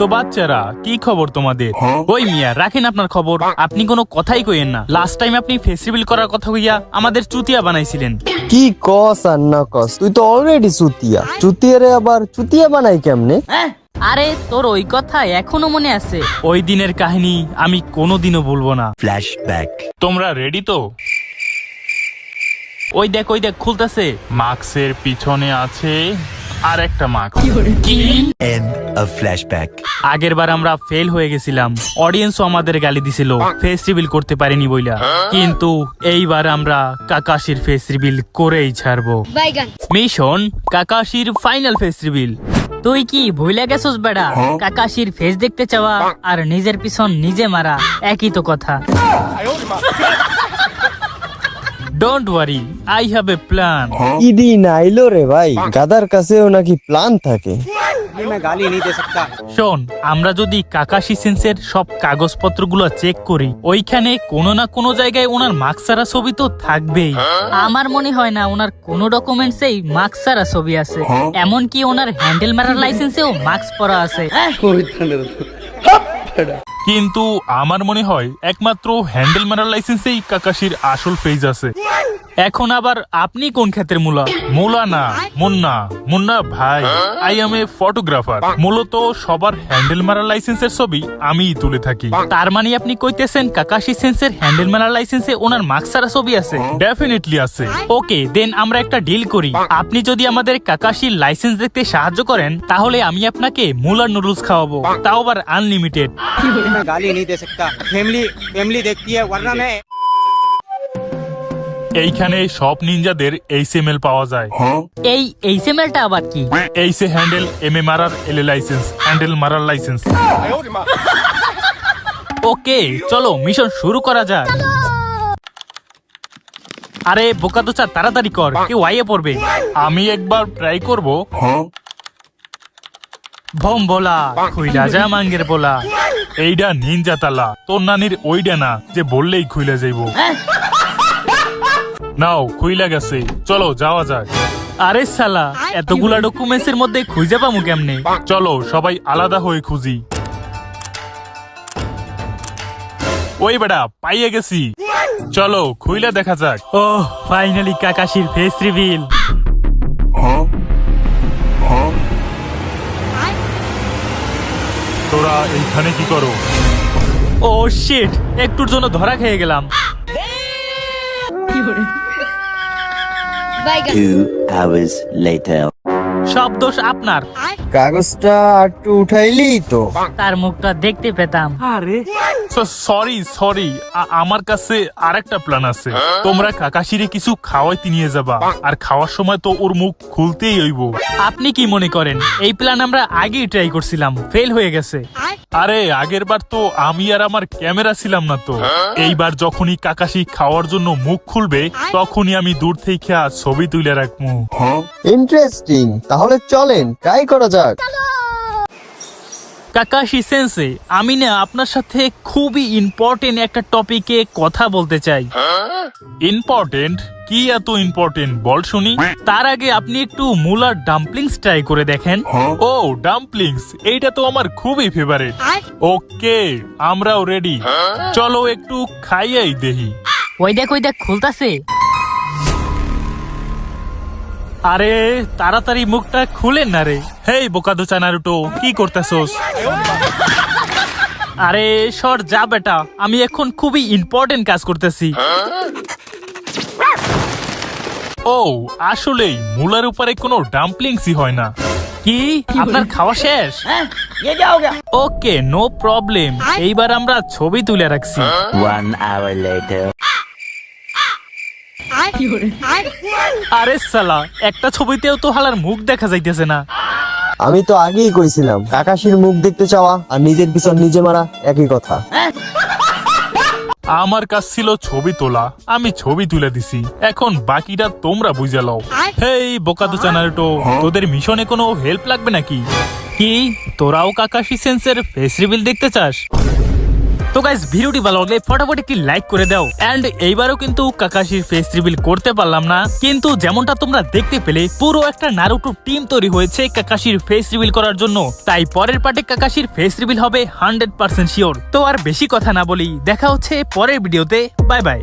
তো বাচ্চারা কি খবর তোমাদের? ওই মিয়া রাখেন আপনার খবর। আপনি কোনো কথাই কইেন না। লাস্ট টাইম আপনি ফেস্টিভ্যাল করার কথা কইয়া আমাদের চুতিয়া বানাইছিলেন। কি কস আর না কস তুই তো অলরেডি চুতিয়া। চুতিয়ারে আবার চুতিয়া বানাই কেমনে? হ্যাঁ আরে তোর ওই কথা এখনও মনে আছে? ওই দিনের কাহিনী আমি কোনোদিনও বলব না। Flashback. তোমরা রেডি তো? ওই দেখ ওই দেখ খুলতেছে। মার্কসের পিছনে আছে আর একটা মার্কস কি End of flashback. আগের বার আমরা ফেল হয়ে গেছিলাম অডিয়েন্সও আমাদের গালি দিছিল ফেস রিভিল করতে পারিনি বইলা কিন্তু এইবার আমরা কাকাশির ফেস রিভিল করেই ছাড়বো মিশন কাকাশির ফাইনাল ফেস রিভিল তুই কি ভুলে গেছস বেড়া কাকাশির ফেস দেখতে চাওয়া আর নিজের পিছন নিজে মারা একই তো কথা don't worry I have a plan ED নাইলো রে ভাই গাদার কাছেও নাকি প্ল্যান থাকে। শোন আমরা যদি কাকাশি সেন্সের সব কাগজপত্রগুলো চেক করি ওইখানে কোনো না কোনো জায়গায় ওনার মাক্সারা ছবি তো থাকবেই। আমার মনে হয় না ওনার কোনো ডকুমেন্টসেই মাক্সারা ছবি আছে। এমনকি ওনার হ্যান্ডেল মারার লাইসেন্সেও মাস্ক পরা আছে। কিন্তু আমার মনে হয় একমাত্র হ্যান্ডেল মারার লাইসেন্সেই কাকাশির আসল ফেজ আছে। এখন আবার আপনি কোন ক্ষেত্রের মুলা মুলা না মুন্না মুন্না ভাই আই এম এ ফটোগ্রাফার মূলত সবার হ্যান্ডেল মারার লাইসেন্সের ছবি আমিই তুলে থাকি তার মানে আপনি কইতেছেন কাকাশি সেন্সের হ্যান্ডেল মারার লাইসেন্সে ওনার মার্কস ছাড়া ছবি আছে ডেফিনেটলি আছে ওকে দেন আমরা একটা ডিল করি আপনি যদি আমাদের কাকাশির লাইসেন্স দেখতে সাহায্য করেন তাহলে আমি আপনাকে মুলার নুডলস খাওয়াবো তাও আবার আনলিমিটেড मैं गाली नहीं दे सकता फैमिली फैमिली देखती है वरना मैं এইখানে সব নিনজাদের এইচএমএল পাওয়া যায়। এই এইচএমএলটা আবার কি? এইসে হ্যান্ডেল এম এ মারার এল লাইসেন্স হ্যান্ডেল মারার লাইসেন্স ওকে চলো মিশন শুরু করা যাক। আরে বোকা তো চা তাড়াতাড়ি কর কেউ আইয়ে পড়বে। আমি একবার ট্রাই করব। ভম বলা খুইলা যা মাঙ্গের বলা এইডা নিনজা তালা তোর নানির ওইডা না যে বললেই খুইলা যাইব। নাও খুইলা গেছে। চলো যাওয়া যাক। আরে সালা এতগুলা ডকুমেন্টস এর মধ্যে খুঁজে পামু কেমনে? চলো সবাই আলাদা হয়ে খুঁজি। ওই বেটা পাইয়ে গেছি। চলো খুইলা দেখা যাক। ও ফাইনালি কাকাশির ফেস রিভিল তোরা এইখানে কি করো? ও শিট একটুর জন্য ধরা খেয়ে গেলাম। বাইগান Two hours later. সব দোষ আপনার কাগজটা একটু উঠাইলি তো। তার মুখটা দেখতে পেতাম। সরি সরি আমার কাছে আরেকটা প্ল্যান আছে। তোমরা কাকাশিরে কিছু খাওয়াইতে নিয়ে যাবা। আর খাওয়ার সময় তো ওর মুখ খুলতেই হইব। আপনি কি মনে করেন? এই প্ল্যান আমরা আগেই ট্রাই করছিলাম। ফেল হয়ে গেছে। আরে আগের বার তো আমি আর আমার ক্যামেরা ছিলাম না তো। এইবার যখনই কাকাশি খাওয়ার জন্য মুখ খুলবে তখনই আমি দূর থেকে ছবি তুলে রাখব। ইন্টারেস্টিং তাহলে চলেন ট্রাই করা যাক। কাকাশি সেন্সে আমি না আপনার সাথে খুবই ইম্পর্টেন্ট একটা টপিকে কথা বলতে চাই। ইম্পর্টেন্ট কি এত ইম্পর্টেন্ট বল শুনি। তার আগে আপনি একটু মুলার ডাম্পলিংস ট্রাই করে দেখেন। ও ডাম্পলিংস এইটা তো আমার খুবই ফেভারিট ওকে আমরাও রেডি চলো একটু খাইয়াই দেহি ওই দেখ ওই দেখ খুলতাছে। আরে তাড়াতাড়ি মুখটা খুলেন না রে। হেই বোকাদো চানারুটো কি করতেছস? আরে সর যা বেটা আমি এখন খুবই ইম্পর্টেন্ট কাজ করতেছি। ও আসলেই মুলার উপরে কোনো ডাম্পলিংসই হয় না। কি? আপনার খাওয়া শেষ? ওকে নো প্রবলেম এইবার আমরা ছবি তুলে রাখছি। One hour later. আরে সালা একটা ছবিতেও তো হালার মুখ দেখা যাইতেছে না। আমি তো আগেই কইছিলাম কাকাশির মুখ দেখতে চাওয়া আর নিজের পিছন নিজে মারা একই কথা। আমার কাজ ছিল ছবি তোলা আমি ছবি তুলে দিছি এখন বাকিটা তোমরা বুঝে লও। হেই বোকাদু চানারটো তোদের মিশনে কোনো হেল্প লাগবে নাকি? কি তোরাও কাকাশি সেন্সের ফেস রিভিল দেখতে চাস? তো গাইস ভিডিওটি ভালো লাগলে ফটাফট একটি লাইক করে দাও। এন্ড এইবারও কিন্তু কাকাশির ফেস রিভিল করতে পারলাম না। কিন্তু যেমনটা তোমরা দেখতে পেলে, পুরো একটা নারুটো টিম তৈরি হয়েছে কাকাশির ফেস রিভিল করার জন্য। তাই পরের পার্টে কাকাশির ফেস রিভিল হবে হান্ড্রেড পার্সেন্ট শিওর তো আর বেশি কথা না বলি, দেখা হচ্ছে পরের ভিডিওতে। Bye bye